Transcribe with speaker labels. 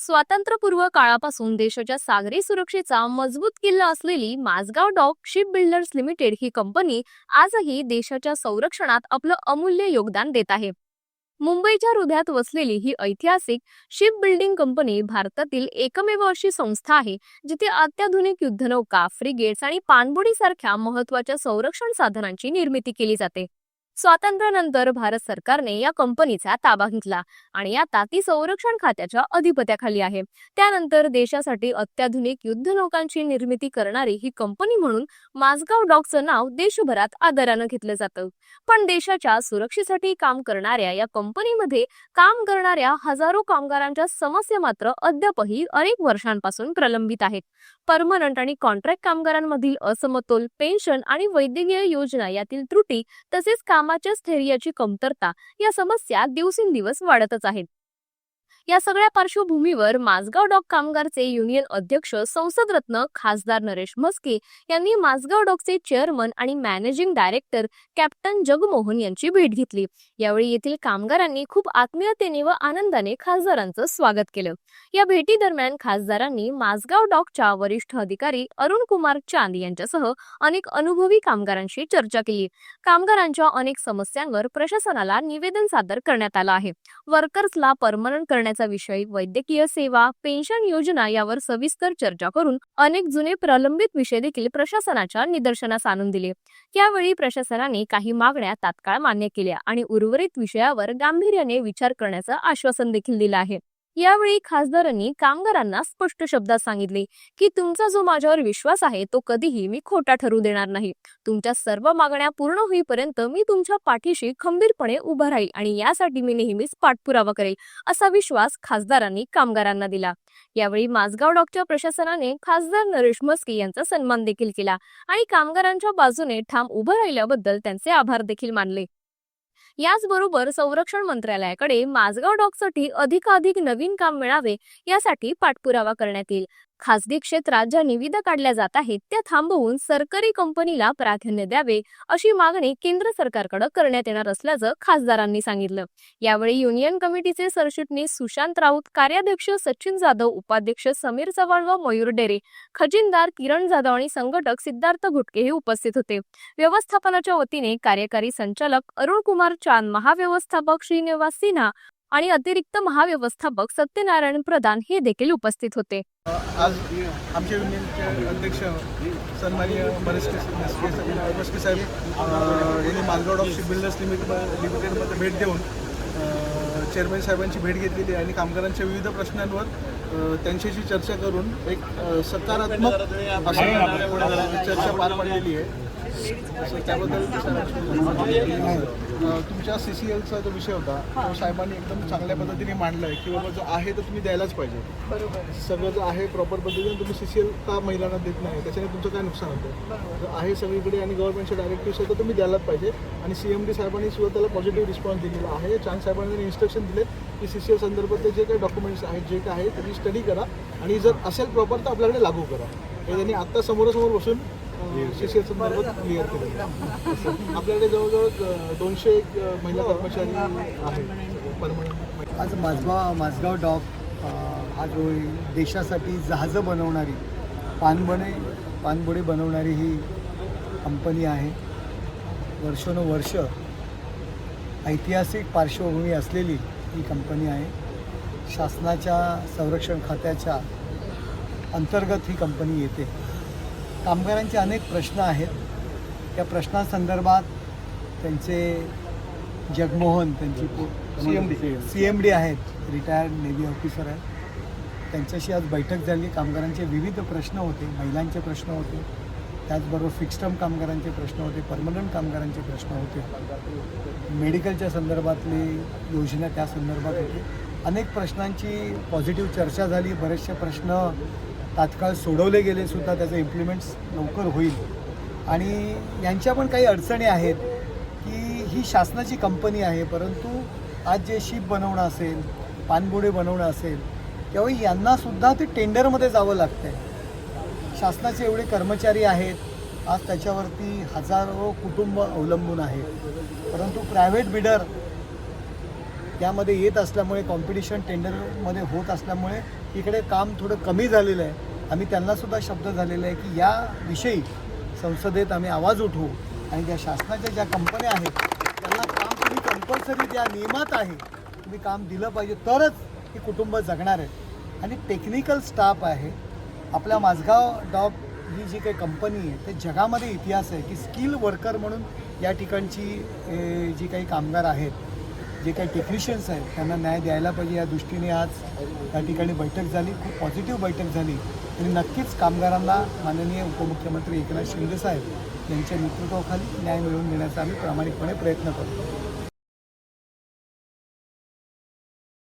Speaker 1: स्वातंत्र्यपूर्व काळापासून देशाच्या सागरी सुरक्षेचा मजबूत किल्ला असलेली Mazagaon dock ship builders limited ही कंपनी आजही देशाच्या संरक्षणात आपलं अमूल्य योगदान देत आहे. मुंबईच्या हृदयात वसलेली ही ऐतिहासिक शिप बिल्डिंग कंपनी भारतातील एकमेव अशी संस्था आहे जिथे अत्याधुनिक युद्धनौका फ्रिगेट्स आणि पाणबुडी सारख्या महत्त्वाच्या संरक्षण साधनांची निर्मिती केली जाते. स्वातंत्र्यानंतर भारत सरकारने या कंपनीचा ताबा घेतला आणि आता ती संरक्षण खात्याच्या अधिपत्याखाली आहे. त्यानंतर देशासाठी अत्याधुनिक युद्ध नौकांची निर्मिती करणारी ही कंपनी म्हणून माझगाव डॉकचं नाव देशभरात आदरानं घेतलं जातं. पण देशाच्या सुरक्षेसाठी काम करणाऱ्या या कंपनीमध्ये काम करणाऱ्या हजारो कामगारांच्या समस्या मात्र अद्यापही अनेक वर्षांपासून प्रलंबित आहेत. परमनंट आणि कॉन्ट्रॅक्ट कामगारांमधील असमतोल पेन्शन आणि वैद्यकीय योजना यातील त्रुटी तसेच कामाच्या स्थैर्याची कमतरता या समस्या दिवसेंदिवस वाढतच आहेत. या सगळ्या पार्श्वभूमीवर माझगाव डॉक कामगारचे युनियन अध्यक्ष संसदरत्न खासदार नरेश म्हस्के यांनी माझगाव डॉकचे चेअरमन आणि मॅनेजिंग डायरेक्टर कॅप्टन जगमोहन यांची भेट घेतली. यावेळी येथील कामगारांनी खूप आत्मीयतेने व आनंदाने खासदारांचं स्वागत केलं. या भेटी दरम्यान खासदारांनी माझगाव डॉकच्या वरिष्ठ अधिकारी अरुण कुमार चांद यांच्यासह अनेक अनुभवी कामगारांशी चर्चा केली. कामगारांच्या अनेक समस्यांवर प्रशासनाला निवेदन सादर करण्यात आलं आहे. वर्कर्सला परमनंट करण्याचा विषय वैद्यकीय सेवा पेन्शन योजना यावर सविस्तर चर्चा करून अनेक जुने प्रलंबित विषय देखील प्रशासनाच्या निदर्शनास आणून दिले. यावेळी प्रशासनाने काही मागण्या तात्काळ मान्य केल्या आणि उर्वरित विषयावर गांभीर्याने विचार करण्याचं आश्वासन देखील दिलं आहे. यावेळी खासदारांनी कामगारांना स्पष्ट शब्दात सांगितले की तुमचा जो माझ्यावर विश्वास आहे तो कधीही मी खोटा ठरू देणार नाही. तुमच्या सर्व मागण्या पूर्ण होईपर्यंत मी तुमच्या पाठीशी खंबीरपणे उभा राहील आणि यासाठी मी नेहमीच पाठपुरावा करेल असा विश्वास खासदारांनी कामगारांना दिला. यावेळी माझगाव डॉकच्या प्रशासनाने खासदार नरेश म्हस्के यांचा सन्मान देखील केला आणि कामगारांच्या बाजूने ठाम उभं राहिल्याबद्दल त्यांचे आभार देखील मानले. याचबरोबर संरक्षण मंत्रालयाकडे माझगाव डॉकसाठी अधिकाधिक नवीन काम मिळावे यासाठी पाठपुरावा करण्यात येईल. खासगी क्षेत्रात ज्या निविदा काढल्या जात आहेत त्या थांबवून सरकारी कंपनीला प्राधान्य द्यावे अशी मागणी केंद्र सरकारकडे करण्यात येणार असल्याचं खासदारांनी सांगितलं. यावेळी युनियन कमिटीचे सरचिटणीस सुशांत राऊत कार्याध्यक्ष सचिन जाधव उपाध्यक्ष समीर चव्हाण व मयूर डेरे खजिनदार किरण जाधव आणि संघटक सिद्धार्थ घुटके हे उपस्थित होते. व्यवस्थापनाच्या वतीने कार्यकारी संचालक अरुण कुमार चांद महाव्यवस्थापक श्रीनिवास सिन्हा आणि अतिरिक्त महाव्यवस्थापक सत्यनारायण प्रधान हे देखील उपस्थित होते.
Speaker 2: आज आमचे युनियनचे अध्यक्ष सन्माननीय मरेस्के साहेब यांनी Malgaon dock ship builders limited लिमिटेडमध्ये भेट देऊन अ, चेअरमॅन साहेबांची भेट घेतलेली आहे आणि कामगारांच्या विविध प्रश्नांवर त्यांच्याशी चर्चा करून एक सकारात्मक चर्चा पार पडलेली आहे. असं त्याबद्दल तुमच्या सी सी एलचा जो विषय होता तो साहेबांनी एकदम चांगल्या पद्धतीने मांडला आहे की बाबा जो आहे तो तुम्ही द्यायलाच पाहिजे. सगळं जो आहे प्रॉपर पद्धतीने तुम्ही सी सी एल का महिलांना देत नाही? त्याच्याने तुमचं काय नुकसान होतं? जो आहे सगळीकडे आणि गव्हर्नमेंटचे डायरेक्टिव्स आहे तर तुम्ही द्यायलाच पाहिजे. आणि सी एम डी साहेबांनी सुद्धा त्याला पॉझिटिव्ह रिस्पॉन्स दिलेला आहे. चांद साहेबांनी इन्स्ट्रक्शन दिले की सी सी एल संदर्भातले जे काही डॉक्युमेंट्स आहेत जे काय आहे त्याची स्टडी करा. आणि जर असेल प्रॉपर तर आपल्याकडे लागू करा. हे त्यांनी आत्ता समोरासमोर बसून संदर्भात क्लिअर केलं. आपल्याकडे जवळजवळ दोनशे एक, महिला कर्मचारी आहेत. परमनंट
Speaker 3: आज माझगाव माझगाव डॉक हा जो देशासाठी जहाजं बनवणारी पानबणे पाणबुडी बनवणारी ही कंपनी आहे. वर्षानुवर्ष ऐतिहासिक पार्श्वभूमी असलेली ही कंपनी आहे. शासनाच्या संरक्षण खात्याच्या अंतर्गत ही कंपनी येते. कामगारांचे अनेक प्रश्न आहेत. त्या प्रश्नांसंदर्भात त्यांचे जगमोहन त्यांची
Speaker 2: CMD.
Speaker 3: सी एम डी आहेत. रिटायर्ड नेव्ही ऑफिसर आहेत. त्यांच्याशी आज बैठक झाली. कामगारांचे विविध प्रश्न होते. महिलांचे प्रश्न होते. त्याचबरोबर फिक्स टर्म कामगारांचे प्रश्न होते. परमनंट कामगारांचे प्रश्न होते. मेडिकलच्या संदर्भातली योजना त्या संदर्भात होती. अनेक प्रश्नांची पॉझिटिव्ह चर्चा झाली. बरेचसे प्रश्न तात्काळ सोडवले गेले सुद्धा त्याचं इम्प्लिमेंट्स लवकर होईल. आणि यांच्या पण काही अडचणी आहेत की ही शासनाची कंपनी आहे परंतु आज जे शिप बनवणं असेल पाणबुडे बनवणं असेल त्यावेळी यांनासुद्धा ते टेंडरमध्ये जावं लागतं आहे शासनाचे एवढे कर्मचारी आहेत आज त्याच्यावरती हजारो कुटुंब अवलंबून आहेत. परंतु प्रायव्हेट बिडर त्यामध्ये येत असल्यामुळे कॉम्पिटिशन टेंडरमध्ये होत असल्यामुळे इकडे काम थोडं कमी झालेलं आहे. आम्ही त्यांनासुद्धा शब्द झालेला आहे की याविषयी संसदेत आम्ही आवाज उठवू. आणि त्या शासनाच्या ज्या कंपन्या आहेत त्यांना काम तुम्ही कंपल्सरी ज्या नियमात आहे तुम्ही काम दिलं पाहिजे तरच ही कुटुंब जगणार आहेत आणि टेक्निकल स्टाफ आहे. आपल्या माझगाव डॉग ही जी काही कंपनी आहे ते जगामध्ये इतिहास आहे की स्किल वर्कर म्हणून या ठिकाणची जी काही कामगार आहेत जे काही टेक्निशियन्स आहेत त्यांना न्याय द्यायला पाहिजे या दृष्टीने आज या ठिकाणी बैठक झाली. खूप पॉझिटिव्ह बैठक झाली. आणि नक्कीच कामगारांना माननीय उपमुख्यमंत्री एकनाथ शिंदेसाहेब यांच्या नेतृत्वाखाली न्याय मिळवून देण्याचा आम्ही प्रामाणिकपणे प्रयत्न करतो.